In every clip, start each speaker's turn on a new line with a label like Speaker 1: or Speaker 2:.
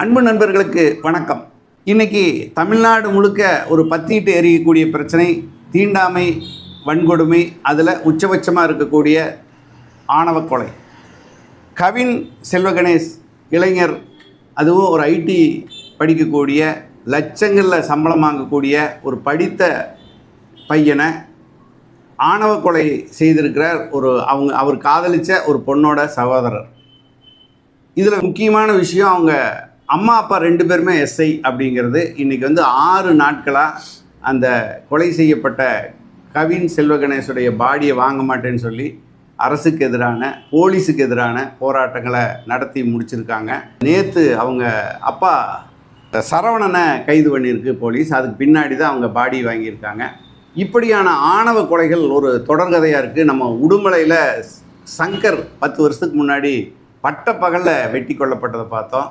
Speaker 1: அன்பு நண்பர்களுக்கு வணக்கம். இன்னைக்கு தமிழ்நாடு முழுக்க ஒரு பத்திட்டு எரியக்கூடிய பிரச்சனை தீண்டாமை வன்கொடுமை அதில் உச்சபட்சமாக இருக்கக்கூடிய ஆணவ கொலை. கவின் செல்வகணேஷ் இளைஞர் அதுவும் ஒரு ஐடி படிக்கக்கூடிய லட்சங்களில் சம்பளம் வாங்கக்கூடிய ஒரு படித்த பையனை ஆணவ கொலை செய்திருக்கிறார் ஒரு அவங்க அவர் காதலிச்ச ஒரு பொண்ணோட சகோதரர். இதில் முக்கியமான விஷயம் அவங்க அம்மா அப்பா ரெண்டு பேருமே எஸ்ஐ அப்படிங்கிறது இன்றைக்கி வந்து ஆறு நாட்களாக அந்த கொலை செய்யப்பட்ட கவின் செல்வகணேஷுடைய பாடியை வாங்க மாட்டேன்னு சொல்லி அரசுக்கு எதிரான போலீஸுக்கு எதிரான போராட்டங்களை நடத்தி முடிச்சிருக்காங்க. நேற்று அவங்க அப்பா சரவணனை கைது பண்ணியிருக்கு போலீஸ். அதுக்கு பின்னாடி தான் அவங்க பாடி வாங்கியிருக்காங்க. இப்படியான ஆணவ கொலைகள் ஒரு தொடர்கதையாக இருக்குது நம்ம உடுமலையில் சங்கர் பத்து வருஷத்துக்கு முன்னாடி பட்ட பகலில் வெட்டி கொல்லப்பட்டதை பார்த்தோம்.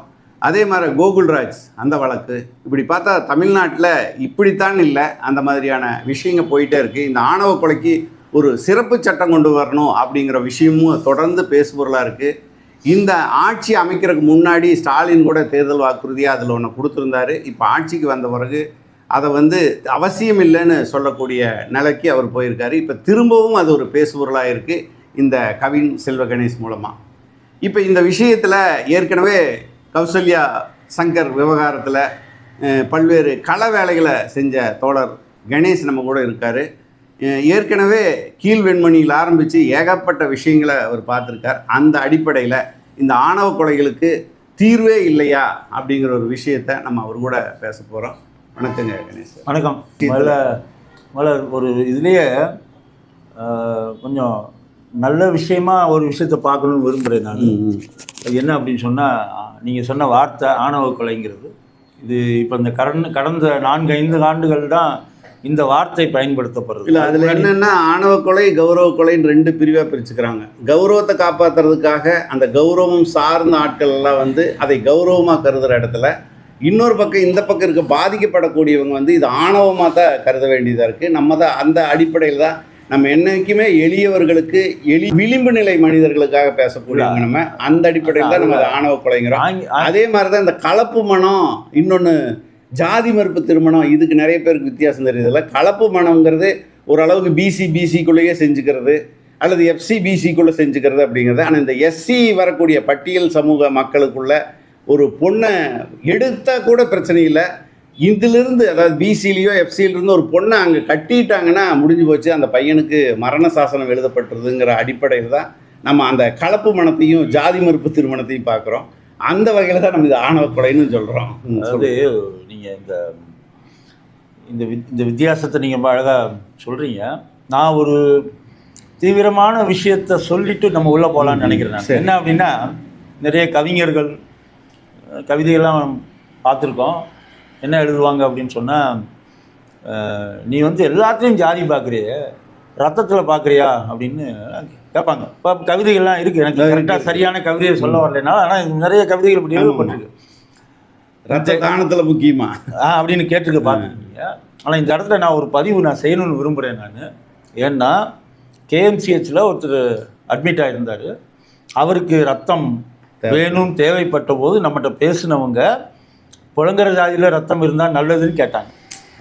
Speaker 1: அதே மாதிரி கோகுல்ராஜ் அந்த வழக்கு. இப்படி பார்த்தா தமிழ்நாட்டில் இப்படித்தான் இல்லை. அந்த மாதிரியான விஷயங்கள் போயிட்டே இருக்குது இந்த ஆணவ கொலைக்கு ஒரு சிறப்பு சட்டம் கொண்டு வரணும் அப்படிங்கிற விஷயமும் தொடர்ந்து பேசுபொருளாக இருக்குது இந்த ஆட்சி அமைக்கிறதுக்கு முன்னாடி ஸ்டாலின் கூட தேர்தல் வாக்குறுதியாக அதில் ஒன்று கொடுத்துருந்தாரு. இப்போ ஆட்சிக்கு வந்த பிறகு அதை வந்து அவசியம் இல்லைன்னு சொல்லக்கூடிய நிலைக்கு அவர் போயிருக்காரு. இப்போ திரும்பவும் அது ஒரு பேசுபொருளாக இருக்குது இந்த கவின் செல்வ கணேஷ் மூலமாக இப்போ இந்த விஷயத்தில் ஏற்கனவே கௌசல்யா சங்கர் விவகாரத்தில் பல்வேறு கள வேலைகளை செஞ்ச தோழர் கணேஷ் நம்ம கூட இருக்கார். ஏற்கனவே கீழ் வெண்மணியில் ஆரம்பித்து ஏகப்பட்ட விஷயங்களை அவர் பார்த்துருக்கார். அந்த அடிப்படையில் இந்த ஆணவ கொலைகளுக்கு தீர்வே இல்லையா அப்படிங்கிற ஒரு விஷயத்தை நம்ம அவர் கூட பேச போகிறோம் வணக்கங்க கணேஷ்
Speaker 2: வணக்கம். முதல்ல முதல்ல ஒரு இதுலேயே கொஞ்சம் நல்ல விஷயமா ஒரு விஷயத்தை பார்க்கணும்னு விரும்புகிறேன் நான். அது என்ன அப்படின்னு சொன்னால் நீங்கள் சொன்ன வார்த்தை ஆணவ கொலைங்கிறது. இது இப்போ இந்த கடந்த கடந்த நான்கு ஐந்து ஆண்டுகள் தான் இந்த வார்த்தை பயன்படுத்தப்படுறது
Speaker 1: இல்லை அதில் என்னென்னா ஆணவ கொலை கௌரவ கொலைன்னு ரெண்டு பிரிவாக பிரிச்சுக்கிறாங்க. கௌரவத்தை காப்பாற்றுறதுக்காக அந்த கௌரவம் சார்ந்த ஆட்கள் எல்லாம் வந்து அதை கௌரவமாக கருதுகிற இடத்துல இன்னொரு பக்கம் இந்த பக்கம் இருக்க பாதிக்கப்படக்கூடியவங்க வந்து இது ஆணவமாக தான் கருத வேண்டியதாக இருக்குது நம்ம தான் அந்த அடிப்படையில் தான் நம்ம என்னைக்குமே எளியவர்களுக்கு எளி விளிம்பு நிலை மனிதர்களுக்காக பேசக்கூடியவங்க நம்ம. அந்த அடிப்படையில் தான் நம்ம ஆணவ கொலைங்கிறோம். அதே மாதிரி தான் இந்த கலப்பு மனம் இன்னொன்று ஜாதி மறுப்பு திருமணம் இதுக்கு நிறைய பேருக்கு வித்தியாசம் தெரியுதுல்ல கலப்பு மனம்ங்கிறது ஓரளவுக்கு பிசி பிசிக்குள்ளேயே செஞ்சுக்கிறது அல்லது எஃப்சி பிசிக்குள்ளே செஞ்சுக்கிறது அப்படிங்கிறது. ஆனால் இந்த எஸ்சி வரக்கூடிய பட்டியல் சமூக மக்களுக்குள்ள ஒரு பொண்ணை எடுத்தால் கூட பிரச்சனை இல்லை. இதிலிருந்து அதாவது பிசிலேயோ எஃப்சியிலிருந்து ஒரு பொண்ணை அங்கே கட்டிட்டாங்கன்னா முடிஞ்சு போச்சு. அந்த பையனுக்கு மரண சாசனம் எழுதப்பட்டுருதுங்கிற அடிப்படையில் தான் நம்ம அந்த கலப்பு மனத்தையும் ஜாதி மறுப்பு திருமணத்தையும் பார்க்குறோம். அந்த வகையில் தான் நம்ம இது ஆணவ கொலைன்னு சொல்கிறோம்
Speaker 2: அதாவது நீங்கள் இந்த இந்த வித்- இந்த வித்தியாசத்தை நீங்கள் அழகாக சொல்கிறீங்க நான் ஒரு தீவிரமான விஷயத்தை சொல்லிட்டு நம்ம உள்ளே போகலான்னு நினைக்கிறேன். என்ன அப்படின்னா நிறைய கவிஞர்கள் அஹ், கவிதைகள்லாம் பார்த்துருக்கோம். என்ன எழுதுவாங்க அப்படின்னு சொன்னால் நீ வந்து எல்லாத்தையும் ஜாதி பார்க்குறிய ரத்தத்தில் பார்க்குறியா அப்படின்னு கேட்பாங்க. இப்போ கவிதைகள்லாம் இருக்குது எனக்கு. கரெக்டாக சரியான கவிதையை சொல்ல வரலைனா ஆனால் நிறைய கவிதைகள் இப்படி எழுதப்பட்டிருக்கு.
Speaker 1: ரத்த தானத்தில் முக்கியமா?
Speaker 2: ஆ அப்படின்னு கேட்டிருக்க பார்த்துருக்கீங்க ஆனால் இந்த இடத்துல நான் ஒரு பதிவு நான் செய்யணும்னு விரும்புகிறேன் நான். ஏன்னா கேஎம்சிஹெச்சில் ஒருத்தர் அட்மிட் ஆகியிருந்தார் அவருக்கு ரத்தம் வேணும் தேவைப்பட்ட போது நம்மகிட்ட பேசினவங்க புழங்குற ஜாதியில் ரத்தம் இருந்தால் நல்லதுன்னு கேட்டாங்க.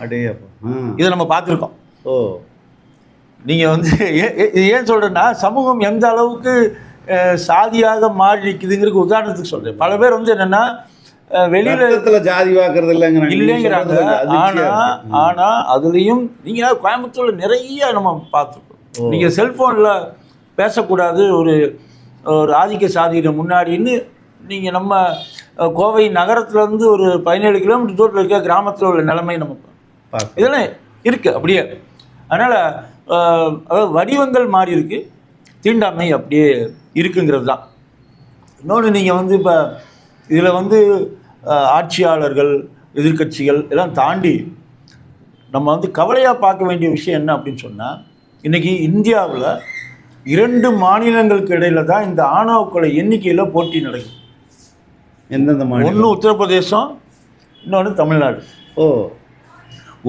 Speaker 1: அடே அப்போ ம்.
Speaker 2: இதை நம்ம பார்த்துருக்கோம்.
Speaker 1: ஓ.
Speaker 2: நீங்கள் வந்து ஏன் சொல்கிறேன்னா சமூகம் எந்த அளவுக்கு சாதியாக மாறி நிற்குதுங்கிறதுக்கு உதாரணத்துக்கு சொல்கிறேன் பல பேர் வந்து என்னென்னா வெளியில்
Speaker 1: ஜாதி பார்க்கறது இல்லைங்கிறாங்க. நீங்க
Speaker 2: இல்லைங்கிறாங்க.
Speaker 1: சொல்றது கொஞ்சம்
Speaker 2: ஆனா
Speaker 1: அதிர்ச்சியா இருக்கு.
Speaker 2: ஆனா அதுலயும் நீங்க கோயம்புத்தூர்ல நிறைய நம்ம பார்த்துருக்கோம். நீங்க செல்போன்ல பேசக்கூடாது ஒரு ஒரு ஆதிக்க சாதியின முன்னாடின்னு நீங்க நம்ம கோவை நகரத்துல இருந்து ஒரு பதினேழு கிலோமீட்டர் தூரத்தில் இருக்க கிராமத்துல உள்ள நிலைமை நம்ம. இதெல்லாம் இருக்கு அப்படியே. அதனால அதாவது வடிவங்கள் மாறி இருக்கு. தீண்டாமை அப்படியே இருக்குங்கிறது தான். இன்னொன்று நீங்கள் வந்து இப்போ இதில் வந்து ஆட்சியாளர்கள் எதிர்க்கட்சிகள் எல்லாம் தாண்டி நம்ம வந்து கவலையாக பார்க்க வேண்டிய விஷயம் என்ன அப்படின்னு சொன்னால் இன்றைக்கி இந்தியாவில் இரண்டு மாநிலங்களுக்கு இடையில தான் இந்த ஆணவ கொலை எண்ணிக்கையில் போட்டி நடக்குது.
Speaker 1: எந்தெந்த மாநிலம்?
Speaker 2: ஒன்று உத்தரப்பிரதேசம் இன்னொன்று தமிழ்நாடு.
Speaker 1: ஓ.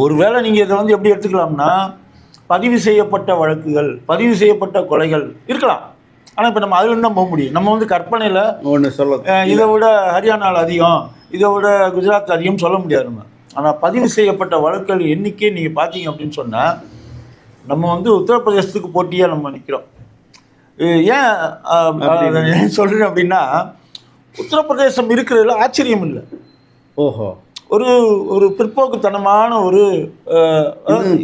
Speaker 2: ஒருவேளை நீங்கள் இதை வந்து எப்படி எடுத்துக்கலாம்னா பதிவு செய்யப்பட்ட வழக்குகள் பதிவு செய்யப்பட்ட கொலைகள் இருக்கலாம். ஆனால் இப்போ நம்ம அதில் தான் போக முடியும். நம்ம வந்து கற்பனையில்
Speaker 1: ஒன்று சொல்ல
Speaker 2: இதை விட ஹரியானாவில் அதிகம் இதை விட குஜராத் அதிகம் சொல்ல முடியாது நம்ம. ஆனால் பதிவு செய்யப்பட்ட வழக்குகள் எண்ணிக்கை நீங்கள் பார்த்தீங்க அப்படின்னு சொன்னால் நம்ம வந்து உத்தரப்பிரதேசத்துக்கு போட்டியாக நம்ம நிற்கிறோம் ஏன் சொல்கிறேன் அப்படின்னா உத்தரப்பிரதேசம் இருக்கிறதுல ஆச்சரியம் இல்லை.
Speaker 1: ஓஹோ.
Speaker 2: ஒரு ஒரு பிற்போக்குத்தனமான ஒரு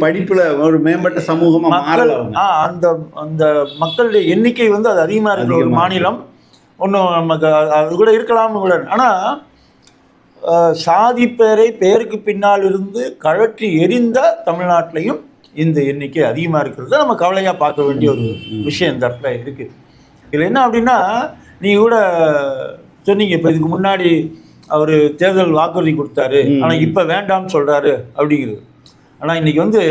Speaker 1: படிப்புல ஒரு மேம்பட்ட சமூகமா
Speaker 2: அந்த அந்த மக்களுடைய எண்ணிக்கை வந்து அது அதிகமாக இருக்கிற ஒரு மாநிலம். ஒன்றும் நமக்கு அது கூட இருக்கலாம் கூட. ஆனால் சாதி பேரை பேருக்கு பின்னால் இருந்து கழற்றி எரிந்த தமிழ்நாட்டிலையும் இந்த எண்ணிக்கை அதிகமாக இருக்கிறது. நம்ம கவலையாக பார்க்க வேண்டிய ஒரு விஷயம் இந்த இடத்துல இருக்குது இதில் என்ன அப்படின்னா நீங்கள் கூட சொன்னீங்க இப்போ இதுக்கு முன்னாடி அவர் தேர்தல் வாக்குறுதி கொடுத்தாரு. ஆனால் இப்போ வேண்டாம்னு சொல்கிறாரு அப்படிங்கிறது. ஆனால் இன்னைக்கு வந்து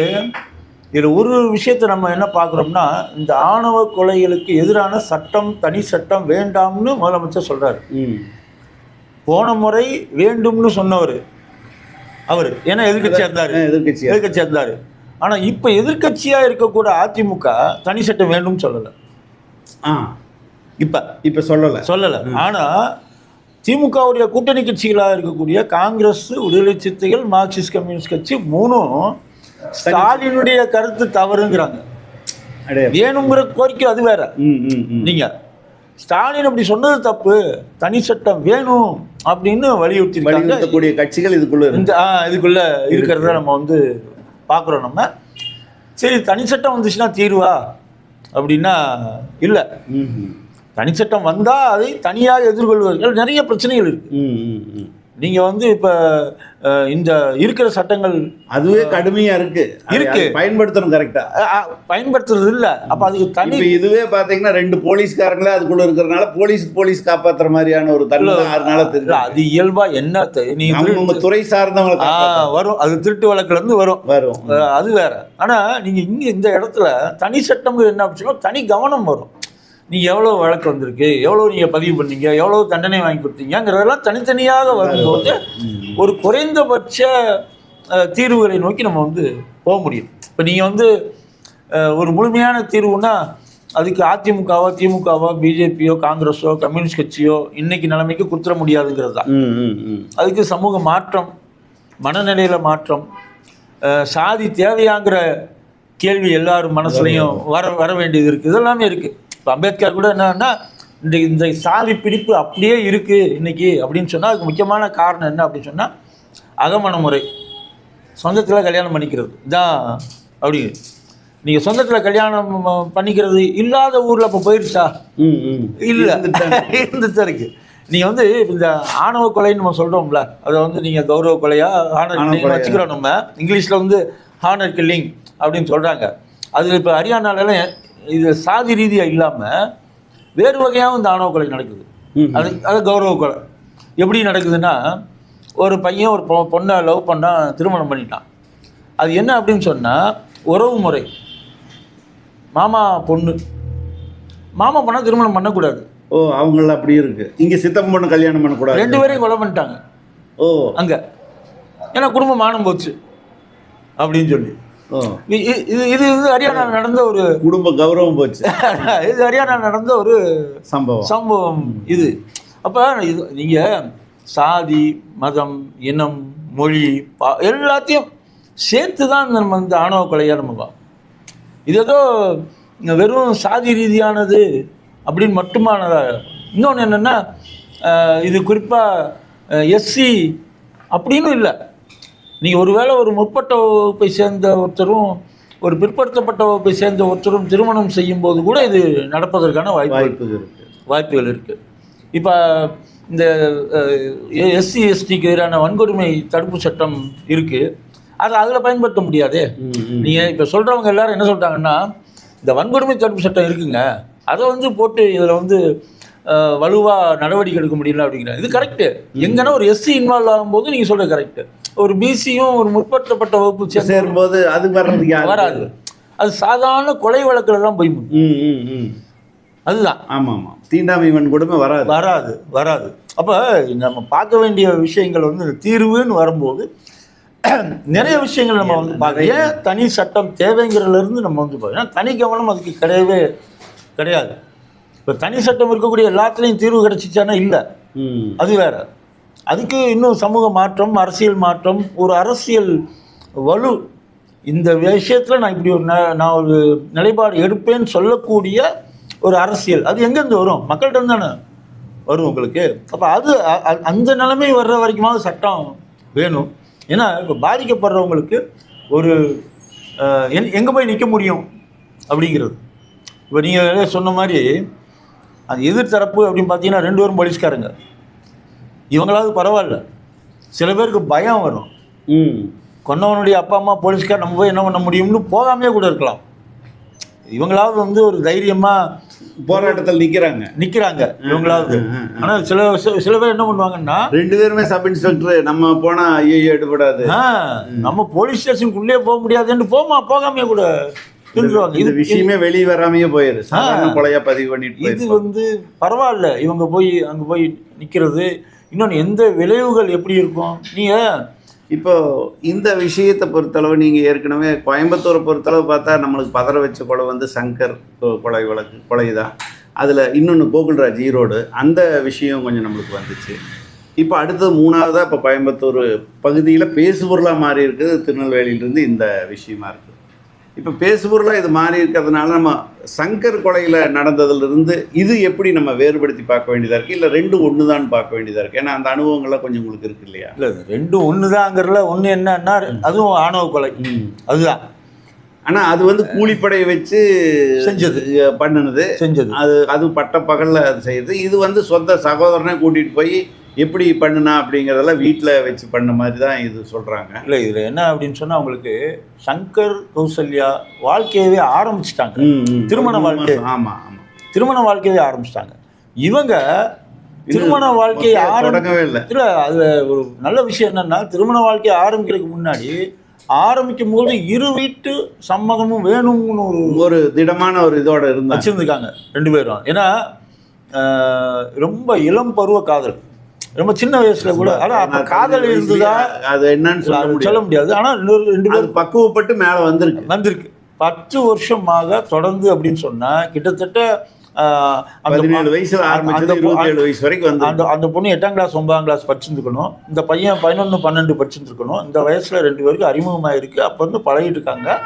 Speaker 2: இதில் ஒரு விஷயத்தை நம்ம என்ன பார்க்குறோம்னா இந்த ஆணவ கொலைகளுக்கு எதிரான சட்டம் தனி சட்டம் வேண்டாம்னு முதலமைச்சர் சொல்கிறாரு. போன முறை வேண்டும்னு சொன்னவர். அவர். ஏன்னா எதிர்க்கட்சியாக இருந்தார்.
Speaker 1: ஆ, எதிர்க்கட்சியா.
Speaker 2: எதிர்க்கட்சியாக இருந்தார். ஆனால் இப்போ எதிர்க்கட்சியாக இருக்கக்கூட அதிமுக தனி சட்டம் வேண்டும்னு சொல்லலை.
Speaker 1: ஆ.
Speaker 2: இப்போ
Speaker 1: இப்ப சொல்லல.
Speaker 2: சொல்லலை. ஆனால் திமுகவுடைய கூட்டணி கட்சிகளாக இருக்கக்கூடிய காங்கிரஸ் விடுதலை சிறுத்தைகள் மார்க்சிஸ்ட் கம்யூனிஸ்ட் கட்சி மூணும் ஸ்டாலினுடைய கருத்து தவறுங்கிறாங்க. வேணுங்கிற கோரிக்கை அது வேற.
Speaker 1: ம் ம் ம்.
Speaker 2: நீங்க ஸ்டாலின் அப்படி சொன்னது தப்பு. தனி சட்டம் வேணும் அப்படின்னு வலியுறுத்தி
Speaker 1: வலியுறுத்தக்கூடிய கட்சிகள் இதுக்குள்ள
Speaker 2: இந்த இதுக்குள்ள இருக்கிறத நம்ம வந்து பார்க்குறோம் நம்ம. சரி தனி சட்டம் வந்துச்சுன்னா தீர்வா? அப்படின்னா இல்லை. தனிச்சட்டம் வந்தால் அதை தனியாக எதிர்கொள்வார்கள் நிறைய பிரச்சனைகள் இருக்குது. நீங்கள் வந்து இப்போ இந்த இருக்கிற சட்டங்கள்
Speaker 1: அதுவே கடுமையா இருக்கு.
Speaker 2: இருக்கு.
Speaker 1: பயன்படுத்தணும் கரெக்டா
Speaker 2: அஹ், அஹ், பயன்படுத்துறது இல்லை. அப்போ அதுக்கு தனி
Speaker 1: இதுவே பாத்தீங்கன்னா ரெண்டு போலீஸ்காரங்களே அதுக்குள்ள இருக்கிறதுனால போலீஸ் போலீஸ் காப்பாத்துற மாதிரியான ஒரு தன்மை தான் அதனால தெரியும்
Speaker 2: அது இயல்பா என்ன தெ- நீங்க
Speaker 1: அவங்க உங்க துறை காப்பாத்தணும்.
Speaker 2: வரும். அது திருட்டு வழக்குல இருந்து வரும்.
Speaker 1: வரும்.
Speaker 2: அது வேற. ஆனா நீங்க இங்க இந்த இடத்துல தனி சட்டம் என்ன அப்படின்னா தனி கவனம் வரும். நீங்க எவ்வளவு வழக்கு வந்திருக்கு? எவ்வளவு நீங்க பதிவு பண்ணீங்க? எவ்வளவு தண்டனை வாங்கி கொடுத்தீங்கிறதெல்லாம் தனித்தனியாக வரும்போது ஒரு குறைந்தபட்ச தீர்வுகளை நோக்கி நம்ம வந்து போக முடியும். இப்போ நீங்கள் வந்து ஒரு முழுமையான தீர்வுனா அதுக்கு அதிமுகவோ திமுகவோ பிஜேபியோ காங்கிரஸோ கம்யூனிஸ்ட் கட்சியோ இன்னைக்கு நிலைமைக்கு கொடுத்துட முடியாதுங்கிறது தான். அதுக்கு சமூக மாற்றம் மனநிலையில் மாற்றம் சாதி தேவையாங்கிற கேள்வி எல்லாரும் மனசுலையும் வர வர வேண்டியது இருக்குது இதெல்லாமே இருக்குது இப்போ அம்பேத்கர் கூட என்னன்னா இந்த இந்த சாதி பிடிப்பு அப்படியே இருக்குது இன்னைக்கு அப்படின்னு சொன்னால் அதுக்கு முக்கியமான காரணம் என்ன அப்படின்னு சொன்னால் அகமண முறை. சொந்தத்தில் கல்யாணம் பண்ணிக்கிறது. இதான் அப்படி. நீங்கள் சொந்தத்தில் கல்யாணம் பண்ணிக்கிறது இல்லாத ஊரில் இப்போ
Speaker 1: ம்
Speaker 2: இல்லை. இருந்துட்டு இருக்கு. நீங்கள் வந்து இந்த ஆணவ கொலைன்னு நம்ம சொல்கிறோம்ல அதை வந்து நீங்கள் கௌரவ கொலையா ஆனர். வச்சுக்கிறோம் நம்ம. இங்கிலீஷில் வந்து ஹானர் கில்லிங் அப்படின்னு சொல்கிறாங்க அது இப்போ ஹரியானாலலாம் இது சாதி ரீதியாக இல்லாமல் வேறு வகையாகவும் இந்த ஆணவ கொலை நடக்குது. அது அது கௌரவ கொலை. எப்படி நடக்குதுன்னா ஒரு பையன் ஒரு பொ- பொண்ணை லவ் பண்ணா திருமணம் பண்ணிட்டான். அது என்ன அப்படின்னு சொன்னால் உறவு முறை. மாமா பொண்ணு. மாமா பொண்ணா திருமணம் பண்ணக்கூடாது.
Speaker 1: ஓ அவங்கள அப்படி இருக்கு. இங்க சித்தப்பன் பொண்ணு கல்யாணம் பண்ணக்கூடாது.
Speaker 2: ரெண்டு பேரையும் கொலை பண்ணிட்டாங்க.
Speaker 1: ஓ.
Speaker 2: அங்கே. ஏன்னா குடும்பம் மானம் போச்சு. அப்படின்னு சொல்லி. இது இது இது ஹரியானா நடந்த ஒரு
Speaker 1: குடும்ப கௌரவம் போச்சு.
Speaker 2: இது ஹரியானா நடந்த ஒரு
Speaker 1: சம்பவம்.
Speaker 2: சம்பவம் இது. அப்போ இது நீங்கள் சாதி மதம் இனம் மொழி பா எல்லாத்தையும் சேர்த்து தான் நம்ம இந்த ஆணவ கொலையாக நம்ம பார்ப்போம். இது ஏதோ வெறும் சாதி ரீதியானது அப்படின்னு மட்டுமானதா? இன்னொன்று என்னென்னா இது குறிப்பாக எஸ்சி அப்படின்னு இல்லை. நீங்கள் ஒருவேளை ஒரு முற்பட்ட வகுப்பை சேர்ந்த ஒருத்தரும் ஒரு பிற்படுத்தப்பட்ட வகுப்பை சேர்ந்த ஒருத்தரும் திருமணம் செய்யும்போது கூட இது நடப்பதற்கான வாய்ப்பு
Speaker 1: வாய்ப்பு இருக்கு.
Speaker 2: வாய்ப்புகள் இருக்குது இப்போ இந்த எஸ்சி எஸ்டிக்கு எதிரான வன்கொடுமை தடுப்பு சட்டம் இருக்குது அதை அதில் பயன்படுத்த முடியாதே. நீங்கள் இப்போ சொல்கிறவங்க எல்லாரும் என்ன சொல்கிறாங்கன்னா இந்த வன்கொடுமை தடுப்பு சட்டம் இருக்குங்க. அதை வந்து போட்டு இதில் வந்து வலுவாக நடவடிக்கை எடுக்க முடியல அப்படிங்கிற இது கரெக்டு எங்கன்னா ஒரு எஸ்சி இன்வால்வ் ஆகும்போது நீங்கள் சொல்கிறது கரெக்டு ஒரு பிசியும் ஒரு முற்படுத்தப்பட்ட வகுப்பு சேர்ந்து
Speaker 1: சேரும்போது அது வர்றதுக்கு யாரு?
Speaker 2: வராது. அது சாதாரண கொலை வழக்குல தான் போய் முடியும்.
Speaker 1: ம் ம் ம்.
Speaker 2: அதுதான்.
Speaker 1: ஆமா ஆமா தீண்டாமை வன்கொடுமை வராது.
Speaker 2: வராது வராது. அப்போ நம்ம பார்க்க வேண்டிய விஷயங்கள் வந்து தீர்வுன்னு வரும்போது நிறைய விஷயங்கள் நம்ம வந்து பார்க்க ஏன் தனி சட்டம் தேவைங்கிறதுல இருந்து நம்ம வந்து பார்க்கணும் தனி கவனம் அதுக்கு கிடையவே கிடையாது. இப்போ தனி சட்டம் இருக்கக்கூடிய எல்லாத்துலேயும் தீர்வு கிடைச்சிச்சானா இல்லை.
Speaker 1: ம்.
Speaker 2: அது வேற. அதுக்கு இன்னும் சமூக மாற்றம் அரசியல் மாற்றம் ஒரு அரசியல் வலு. இந்த விஷயத்தில் நான் இப்படி ஒரு ந- நான் ஒரு நிலைப்பாடு எடுப்பேன்னு சொல்லக்கூடிய ஒரு அரசியல். அது எங்கேருந்து வரும்? மக்கள்கிட்ட தானே வரும் உங்களுக்கு. அப்போ அது அ- அ- அந்த நிலைமை வர்ற வரைக்குமாவது சட்டம் வேணும். ஏன்னா இப்போ பாதிக்கப்படுறவங்களுக்கு ஒரு எங்கே போய் நிற்க முடியும் அப்படிங்கிறது. இப்போ நீங்கள் சொன்ன மாதிரி அது எதிர்த்தரப்பு அப்படின்னு பார்த்தீங்கன்னா ரெண்டு பேரும் போலீஸ்காரங்க. இவங்களாவது பரவாயில்ல. சில பேருக்கு பயம் வரும்.
Speaker 1: ம்.
Speaker 2: கொன்னவனுடைய அப்பா அம்மா போலீஸ்கார் நம்ம போய் என்ன பண்ண முடியும்னு போகாமே கூட இருக்கலாம். இவங்களாவது வந்து ஒரு தைரியமாக
Speaker 1: போராட்டத்தில் நிற்கிறாங்க
Speaker 2: நிற்கிறாங்க இவங்களாவது. ஆனால் சில சில- பேர் என்ன பண்ணுவாங்கன்னா
Speaker 1: ரெண்டு பேருமே சப் இன்ஸ்பெக்டர் நம்ம போனா ஐயோ எடுபடாது.
Speaker 2: ஆ, நம்ம போலீஸ் ஸ்டேஷனுக்குள்ளே போக முடியாதுன்னு போமா போகாமே கூட இது
Speaker 1: விஷயமே வெளியே வராமையே போயிரு கொலையா பதிவு பண்ணிட்டு
Speaker 2: இது. வந்து பரவாயில்ல. இவங்க போய் அங்கே போய் நிற்கிறது இன்னொன்று எந்த விளைவுகள் எப்படி இருக்கும்? நீங்கள்
Speaker 1: இப்போ இந்த விஷயத்தை பொறுத்தளவு நீங்கள் ஏற்கனவே கோயம்புத்தூரை பொறுத்தளவு பார்த்தா நம்மளுக்கு பதற வச்ச கொலை வந்து சங்கர் கொலை வழக்கு கொலை தான் அதில் இன்னொன்று கோகுல்ராஜ் ஈரோடு அந்த விஷயம் கொஞ்சம் நம்மளுக்கு வந்துச்சு. இப்போ அடுத்தது மூணாவதாக இப்போ கோயம்புத்தூர் பகுதியில் பேசுபொருளாக மாறி இருக்குது திருநெல்வேலியிலேருந்து இந்த விஷயமா இருக்குது இப்போ பேசுபொருளாக இது மாறி இருக்கிறதுனால நம்ம சங்கர் கொலையில் நடந்ததுலேருந்து இது எப்படி நம்ம வேறுபடுத்தி பார்க்க வேண்டியதாக இருக்குது இல்லை ரெண்டு ஒன்று தான் பார்க்க வேண்டியதாக இருக்குது ஏன்னா அந்த அனுபவங்கள்லாம் கொஞ்சம் உங்களுக்கு இருக்கு இல்லையா?
Speaker 2: இல்லை ரெண்டும் ஒன்று தாங்கிறதுல ஒன்று என்னன்னா அதுவும் ஆணவ கொலை. அதுதான்.
Speaker 1: ஆனா அது வந்து கூலிப்படையை வச்சு
Speaker 2: செஞ்சது.
Speaker 1: பண்ணுனது.
Speaker 2: செஞ்சது.
Speaker 1: அது அது பட்ட பகல்ல அது செய்யுது. இது வந்து சொந்த சகோதரனை கூட்டிட்டு போய் எப்படி பண்ணுனா அப்படிங்கிறதெல்லாம் வீட்டில் வச்சு பண்ண மாதிரி தான் இது சொல்றாங்க.
Speaker 2: இல்லை இதில் என்ன அப்படின்னு சொன்னால் அவங்களுக்கு சங்கர் கௌசல்யா வாழ்க்கையவே ஆரம்பிச்சிட்டாங்க. திருமண வாழ்க்கை.
Speaker 1: ஆமா ஆமா.
Speaker 2: திருமண வாழ்க்கையவே ஆரம்பிச்சிட்டாங்க. இவங்க திருமண வாழ்க்கையை
Speaker 1: மொத்தம்
Speaker 2: ஆரம்பி
Speaker 1: தொடங்கவே இல்லை.
Speaker 2: இல்லை அதில் ஒரு நல்ல விஷயம் என்னன்னா திருமண வாழ்க்கையை ஆரம்பிக்கிறதுக்கு முன்னாடி ஆரம்பிக்கும் போது இரு வீட்டு சம்மதமும் வேணும்னு ஒரு
Speaker 1: ஒரு திடமான ஒரு இதோட இருந்தாங்க.
Speaker 2: வச்சிருந்துருக்காங்க ரெண்டு பேரும். ஏன்னா ரொம்ப இளம் பருவ காதல். ரொம்ப சின்ன வயசுல கூட. ஆனால் அப்போ காதல் இருந்ததா?
Speaker 1: அது என்னன்னு சொல்ல முடியாது.
Speaker 2: சொல்ல முடியாது. ஆனால் ரெண்டு பேரும்
Speaker 1: பக்குவப்பட்டு மேல வந்திருக்கு.
Speaker 2: வந்திருக்கு. பத்து வருஷமாக தொடர்ந்து அப்படின்னு சொன்னா கிட்டத்தட்ட
Speaker 1: பதினேழு வயசுல ஆரம்பிச்சது
Speaker 2: அந்த-
Speaker 1: இருபத்தி ஏழு வயசு வரைக்கும் வந்து
Speaker 2: அந்த அந்த பொண்ணு எட்டாம் கிளாஸ் ஒன்பதாம் கிளாஸ் படிச்சிருந்துக்கணும் இந்த பையன் பதினொன்று பன்னெண்டு படிச்சிருந்துருக்கணும். இந்த வயசில் ரெண்டு பேருக்கு அறிமுகமாக இருக்குது அப்போ வந்து பழகிட்டு இருக்காங்க.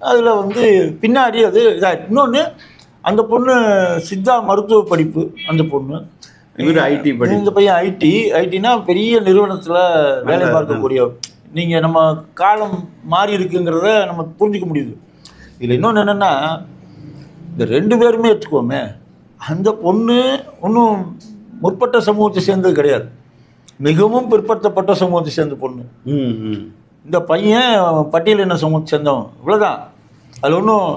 Speaker 2: அதில் வந்து பின்னாடி அது இதாக இன்னொன்று அந்த பொண்ணு சித்தா மருத்துவ படிப்பு அந்த பொண்ணு.
Speaker 1: இவர் ஐடி
Speaker 2: இந்த பையன் ஐடி ஐடினா பெரிய நிறுவனத்தில் வேலை பார்க்கக்கூடிய நீங்கள் நம்ம காலம் மாறி இருக்குங்கிறத நம்ம புரிஞ்சுக்க முடியுது. இதில் இன்னொன்று என்னென்னா இந்த ரெண்டு பேருமே எடுத்துக்கோமே அந்த பொண்ணு ஒன்றும் முற்பட்ட சமூகத்தை சேர்ந்தது கிடையாது. மிகவும் பிற்படுத்தப்பட்ட சமூகத்தை சேர்ந்த பொண்ணு. இந்த பையன் பட்டியலின சமூகத்தை சேர்ந்தவன். இவ்வளோதான் அது ஒன்றும்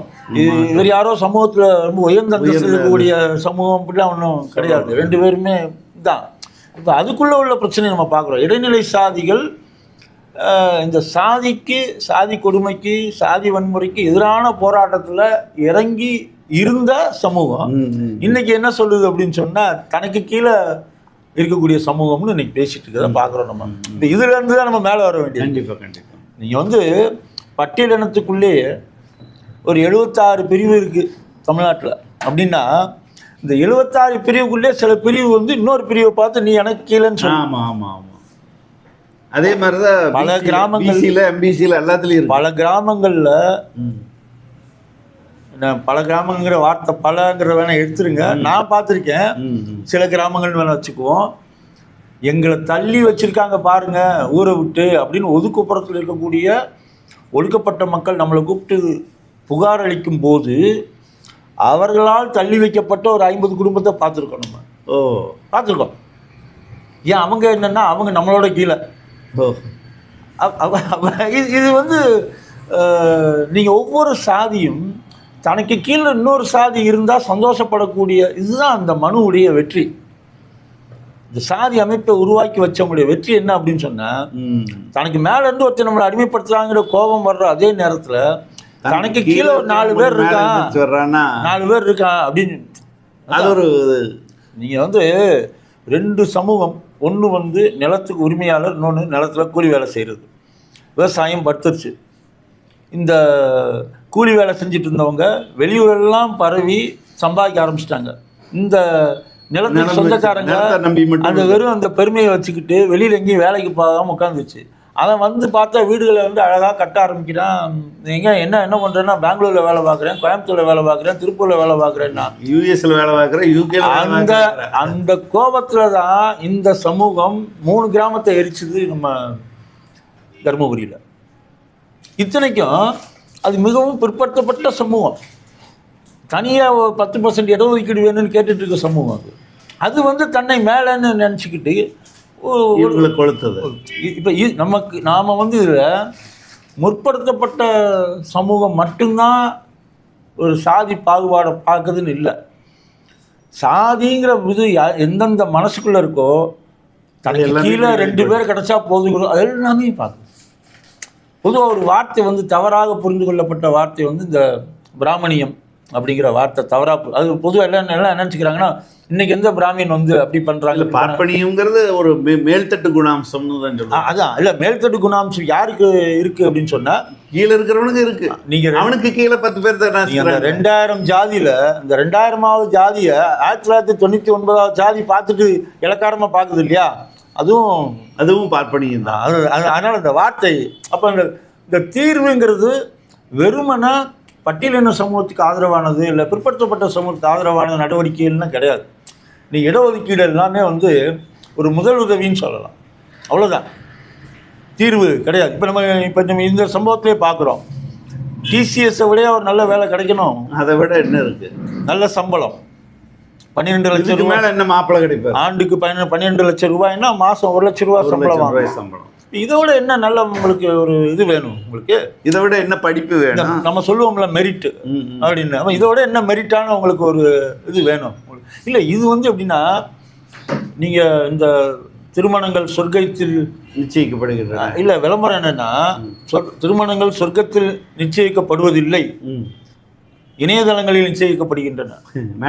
Speaker 2: இவர் யாரோ சமூகத்தில் ரொம்ப உயர்ந்த இருக்கக்கூடிய சமூகம் அப்படிலாம் ஒன்றும் கிடையாது. ரெண்டு பேருமே தான் இப்போ அதுக்குள்ளே உள்ள பிரச்சனை நம்ம பார்க்குறோம். இடைநிலை சாதிகள் இந்த சாதிக்கு சாதி கொடுமைக்கு சாதி வன்முறைக்கு எதிரான போராட்டத்தில் இறங்கி இருந்த சமூகம். இன்னைக்கு என்ன சொல்லுது அப்படின்னு சொன்னால் தனக்கு கீழே இருக்கக்கூடிய சமூகம்னு இன்னைக்கு பேசிட்டு இருக்கிறத பார்க்குறோம் நம்ம. இப்போ இதுல இருந்து தான் நம்ம மேலே வர வேண்டியது.
Speaker 1: கண்டிப்பா கண்டிப்பா.
Speaker 2: நீங்கள் வந்து பட்டியலினத்துக்குள்ளேயே ஒரு எழுபத்தாறு பிரிவு இருக்குது தமிழ்நாட்டில். அப்படின்னா இந்த எழுபத்தாறு பிரிவுக்குள்ளே சில பிரிவு வந்து இன்னொரு பிரிவை பார்த்து நீ எனக்கு கீழேன்னு சொல்லு.
Speaker 1: ஆமா ஆமா ஆமா. அதே மாதிரிதான்
Speaker 2: பல கிராமங்கள்-
Speaker 1: பிசியில் எம்பிசியில் எல்லாத்துலயும்
Speaker 2: பல கிராமங்களில். பல கிராமங்கிற வார்த்தை பலங்கிற வேணா எடுத்துருங்க. நான் பார்த்துருக்கேன். சில கிராமங்கள் வேணா வச்சுக்குவோம். எங்களை தள்ளி வச்சிருக்காங்க பாருங்க ஊரை விட்டு அப்படின்னு ஒதுக்குப்புறத்தில் இருக்கக்கூடிய ஒடுக்கப்பட்ட மக்கள் நம்மளை கூப்பிட்டு புகார் அளிக்கும் போது அவர்களால் தள்ளி வைக்கப்பட்ட ஒரு ஐம்பது குடும்பத்தை பார்த்துருக்கோம் நம்ம.
Speaker 1: ஓ.
Speaker 2: பார்த்துருக்கோம். ஏன் அவங்க என்னன்னா அவங்க நம்மளோட கீழே.
Speaker 1: ஓ.
Speaker 2: இது வந்து நீங்கள் ஒவ்வொரு சாதியும் தனக்கு கீழே இன்னொரு சாதி இருந்தால் சந்தோஷப்படக்கூடிய இதுதான் அந்த மனுவுடைய வெற்றி. இந்த சாதி அமைப்பை உருவாக்கி வச்சவங்களுடைய வெற்றி என்ன அப்படின்னு சொன்னால். தனக்கு மேல இருந்து ஒருத்தர் நம்மளை அடிமைப்படுத்துறாங்கிற கோபம் வர்ற அதே நேரத்தில் தனக்கு கீழே ஒரு நாலு பேர் இருக்கான்
Speaker 1: வர்றான்னா
Speaker 2: நாலு பேர் இருக்கான் அப்படின்னு.
Speaker 1: அது ஒரு
Speaker 2: நீங்கள் வந்து ரெண்டு சமூகம் ஒன்று வந்து நிலத்துக்கு உரிமையாளர் இன்னொன்று நிலத்துல கூலி வேலை செய்கிறது விவசாயம் படுத்துருச்சு. இந்த கூலி வேலை செஞ்சுட்டு இருந்தவங்க வெளியூரெல்லாம் பரவி சம்பாதிக்க ஆரம்பிச்சிட்டாங்க. இந்த நிலத்துக்கு சொந்தக்காரங்க அந்த வெறும் அந்த பெருமையை வச்சுக்கிட்டு வெளியில எங்கேயும் வேலைக்கு போகாம உட்காந்துச்சு அவன் வந்து பார்த்தா வீடுகளை வந்து அழகா கட்ட ஆரம்பிக்கிறான். எங்க என்ன என்ன பண்றேன்னா பெங்களூர்ல வேலை பார்க்குறேன் கோயம்புத்தூர்ல வேலை பார்க்குறேன் திருப்பூர்ல வேலை பார்க்குறேன்னா.
Speaker 1: யூஎஸ்ல வேலை பார்க்குற யூகேல
Speaker 2: அந்த அந்த கோபத்துல தான் இந்த சமூகம் மூணு கிராமத்தை எரிச்சது நம்ம தருமபுரியில். இத்தனைக்கும் அது மிகவும் பிற்படுத்தப்பட்ட சமூகம். தனியாக ஒரு பத்து பர்சன்ட் இடஒதுக்கீடு வேணும்னு கேட்டுட்டு இருக்க சமூகம் அது. அது வந்து தன்னை மேலேன்னு நினச்சிக்கிட்டு
Speaker 1: இவங்களை கொளுத்தது.
Speaker 2: இப்போ நமக்கு நாம் வந்து இதில் முற்படுத்தப்பட்ட சமூகம் மட்டும்தான் ஒரு சாதி பாகுபாடை பார்க்குதுன்னு இல்லை. சாதிங்கிற இது எந்தெந்த மனசுக்குள்ளே இருக்கோ கீழே ரெண்டு பேர் கிடைச்சா போதுங்கிறோம் அது எல்லாமே பார்க்குது. பொதுவாக ஒரு வார்த்தை வந்து தவறாக புரிந்து கொள்ளப்பட்ட வார்த்தை வந்து இந்த பிராமணியம். அப்படிங்கிற வார்த்தை தவறாக அது பொதுவாக எல்லாம் எல்லாம் நினச்சிக்கிறாங்கன்னா இன்னைக்கு எந்த பிராமியன் வந்து அப்படி பண்ணுறாங்க
Speaker 1: பார்ப்பனியங்கிறது ஒரு மே- மேல்தட்டு குணாம்சம்னு தான் சொல்லுவாங்க.
Speaker 2: அதான் இல்ல மேல்தட்டு குணாம்சம் யாருக்கு இருக்கு அப்படின்னு சொன்னா
Speaker 1: கீழே இருக்கிறவனுக்கு இருக்கு.
Speaker 2: நீங்க ரெ-
Speaker 1: அவனுக்கு கீழே பத்து பேர் தான்
Speaker 2: அந்த. ரெண்டாயிரம் ஜாதியில இந்த ரெண்டாயிரமாவது ஜாதிய ஆயிரத்தி தொள்ளாயிரத்தி தொண்ணூத்தி ஒன்பதாவது ஜாதி பார்த்துட்டு இலக்காரமா பாக்குது இல்லையா? அதுவும்
Speaker 1: அதுவும் பார்ப்பனியம் தான்.
Speaker 2: அது அது- அதனால இந்த வார்த்தை அப்ப இந்த இந்த தீர்வுங்கிறது வெறுமன பட்டியலின சமூகத்துக்கு ஆதரவானது இல்லை பிற்படுத்தப்பட்ட சமூகத்துக்கு ஆதரவான நடவடிக்கைகள்லாம் கிடையாது. நீ இடஒதுக்கீடு எல்லாமே வந்து ஒரு முதல் உதவின்னு சொல்லலாம். அவ்வளோதான் தீர்வு கிடையாது. இப்போ நம்ம இப்போ நம்ம இந்த சம்பவத்திலே பார்க்குறோம். டிசிஎஸை விட ஒரு நல்ல வேலை கிடைக்கணும்.
Speaker 1: அதை விட என்ன இருக்கு?
Speaker 2: நல்ல சம்பளம். பன்னிரெண்டு லட்சம் ரூபாய்
Speaker 1: என்ன மாப்பிள்ளை கிடைப்பாரு?
Speaker 2: ஆண்டுக்கு பன்னிரெண்டு பன்னிரெண்டு லட்சம் ரூபாய்னா மாதம் ஒரு லட்சம் ரூபாய்
Speaker 1: ஒரு
Speaker 2: சம்பளம்
Speaker 1: சம்பளம்.
Speaker 2: இதோட என்ன நல்ல உங்களுக்கு ஒரு இது வேணும் உங்களுக்கு?
Speaker 1: இதை விட என்ன படிப்பு வேணும்?
Speaker 2: நம்ம சொல்லுவோம்ல மெரிட். அப்படின்னு. அப்ப இதோட என்ன மெரிட்டான உங்களுக்கு ஒரு இது வேணும்? இல்லை இது வந்து எப்படின்னா நீங்கள் இந்த திருமணங்கள் சொர்க்கத்தில்
Speaker 1: நிச்சயிக்கப்படுகின்றன
Speaker 2: இல்லை விளம்பரம் என்னன்னா திருமணங்கள் சொர்க்கத்தில் நிச்சயிக்கப்படுவதில்லை. இணையதளங்களில் நிச்சயிக்கப்படுகின்றன.